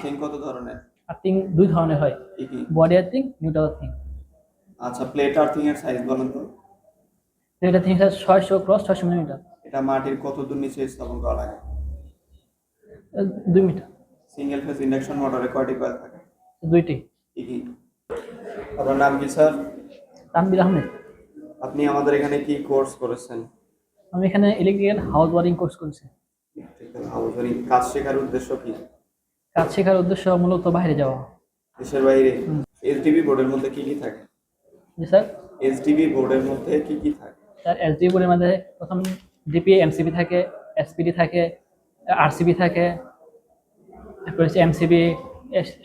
Earthing কত ধরনের? Earthing দুই ধরনের হয়। বডি আর্থিং নিউট্রাল আর্থিং আচ্ছা প্লেট আর্থিং এর সাইজ বলেন তো। আর্থিং স্যার ছয়শো ক্রস ছয়শো মিলিমিটার এটা মাটির কত দূর নিচে স্থাপন করা লাগে? দুই মিটার সিঙ্গেল ফেজ ইন্ডাকশন মোটরে কয়টি কয়েল থাকে? দুইটি। কি আপনার নাম কি স্যার? তানবির আহমেদ। আপনি আমাদের এখানে কি কোর্স করেছেন? আমি এখানে ইলেকট্রিক্যাল হাউস ওয়ারিং কোর্স করেছি। ইলেকট্রিক্যাল ওয়ারিং কাজ শেখার উদ্দেশ্য কি? কাজ শেখার উদ্দেশ্য মূলত বাইরে যাওয়া। দেশের বাইরে? এসডিবি বোর্ডের মধ্যে কি কি থাকে? জি স্যার। এসডিবি বোর্ডের মধ্যে কি কি থাকে? স্যার এসডি বোর্ডের মধ্যে প্রথম ডিপি এমসিবি থাকে এসপিডি থাকে আরসিবি থাকে তারপরে হচ্ছে এমসিবি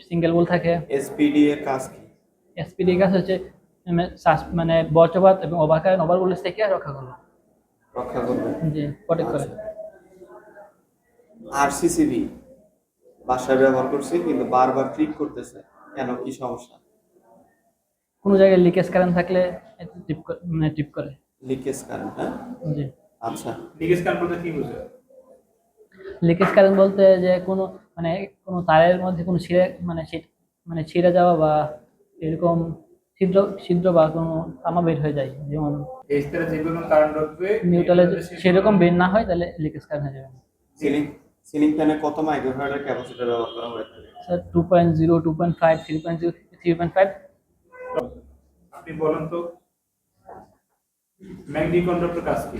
সিঙ্গেল বোল থাকে। এসপিডি এর কাজ কি? এসপিডি কাজ হচ্ছে মানে বজ্রপাত এবং ওভারকারেন্ট ওভার বোলের থেকে রক্ষা করবে রক্ষা করবে। জি প্রোটেক্ট করে। আরসিসিবি? বাসায় ব্যবহার করছি কিন্তু বারবার ক্লিক করতেছে কেন কি সমস্যা? কোনো জায়গায় লিকেজ কারেন্ট থাকলে টিপ মানে টিপ করে। লিকেজ কারেন্ট হ্যাঁ? জি। আচ্ছা। লিগেজ কারেন্ট বলতে কি বুঝে লিকেজ কারেন্ট বলতে যে কোনো মানে কোনো তারের মধ্যে কোনো ছিঁড়ে মানে মানে ছিঁড়ে যাওয়া বা এরকম ছিদ্র ছিদ্র বা কোনো তামা বের হয়ে যায় যেমন এই স্তরে যে পরিমাণ কারেন্ট ঢুকবে নিউট্রালে সেরকম বের না হয় তাহলে লিকেজ কারেন্ট হয়ে যাবে। সিলিং ফ্যানে কত মাইক্রোফ্যারাডের ক্যাপাসিটর ব্যবহার করা হয়ে থাকে? Sir two point zero two point five three point zero three point five আপনি বলেন তো ম্যাগনেটিক কন্ডাক্টর কাজ কি?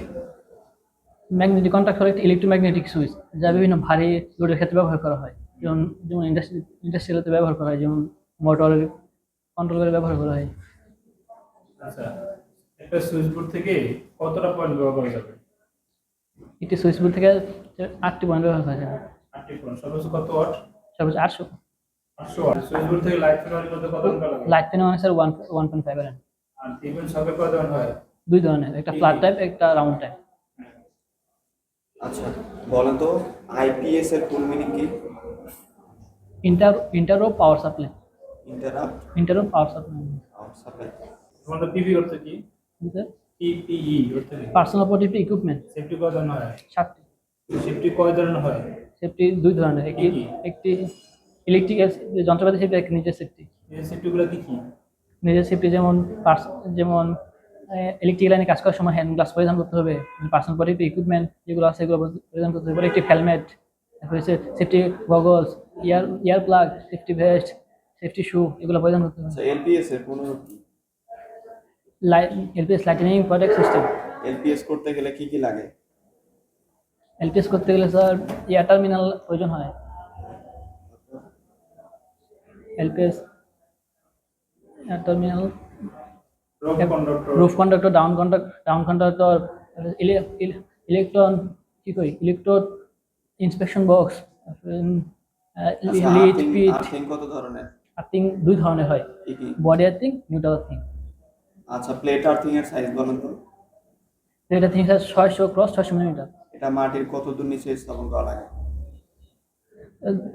ম্যাগনেটিক কন্ট্যাক্ট হলো একটি ইলেকট্রোম্যাগনেটিক সুইচ যা বিভিন্ন ভারী লোডের ক্ষেত্রে ব্যবহার করা হয়। যেমন যেমন ইন্ডাস্ট্রি ইন্ডাস্ট্রিয়ালতে ব্যবহার করা হয় যেমন মোটরের কন্ট্রোল করে ব্যবহার করা হয়। আচ্ছা একটা সুইচ বোর্ড থেকে কতটা পয়েন্ট ব্যবহার করা যাবে? একটি সুইচ বোর্ড থেকে আটটি পয়েন্ট ব্যবহার করা যায় আটটি পয়েন্ট সর্বোচ্চ কত ওয়াট? সর্বোচ্চ আটশো। আটশো ওয়াট সুইচ বোর্ড থেকে লাইট ফেরানোর মধ্যে কত লাগে? লাইট ফ্যান মানে sir one one point five আর আর সবে কত ধরনের হয়? দুই ধরনের একটা ফ্ল্যাট টাইপ একটা রাউন্ড টাইপ আচ্ছা বলেন তো আইপিএস এর ফুল মিনিং কি? ইন্টার ইন্টারো পাওয়ার সাপ্লাই ইন্টারাপ্ট ইন্টারো পাওয়ার সাপ্লাই সাপ্লাই তোমাদের পিভি অর্থ কি? PPE personal protective equipment safety কয় ধরনের হয়? সাতটি। সেফটি কয় ধরনের হয়? সেফটি দুই ধরনের। একটি? একটি ইলেকট্রিক্যাল যন্ত্রপাতি সেফটি একটি নিজের সেফটি সেফটিগুলো কি কি? নিজের সেফটি যেমন যেমন ইলেকট্রিক লাইনে কাজ করার সময় হ্যান্ড গ্লাস পরিধান করতে হবে পার্সোনাল প্রোটেক্টিভ ইকুইপমেন্ট যেগুলো আছে সেগুলো পরিধান করতে হবে। একটি হেলমেট তারপর হচ্ছে safety goggles ear ear plug safety vest safety shoe এগুলো পরিধান করতে হবে। আচ্ছা এলপিএস এর কোনো LPS lightning protect system LPS করতে গেলে কি কি লাগে? এলপিএস করতে গেলে স্যার এয়ার টার্মিনাল প্রয়োজন হয়। LPS air terminal roof conductor down conduct down conductor electron কি কই electrode inspection box lead pit কত ধরনের? আর্থিং দুই ধরনের হয়। Body earthing neutral earthing. আচ্ছা প্লেট আর্থিং এর সাইজ বলেন তো। এটা থেকে স্যার ছয়শো ক্রস ছয়শো মিলিমিটার এটা মাটির কত দূর নিচে স্থাপন করা লাগে?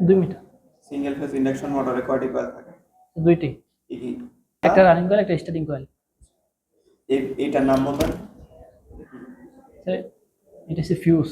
দুই মিটার সিঙ্গেল ফেজ ইন্ডাকশন মোটরে কয়টি কয়েল থাকে? দুইটি। একটা রানিং কয়েল একটা স্টার্টিং কয়েল এই- এইটার নাম বলবেন? এটা হচ্ছে ফিউজ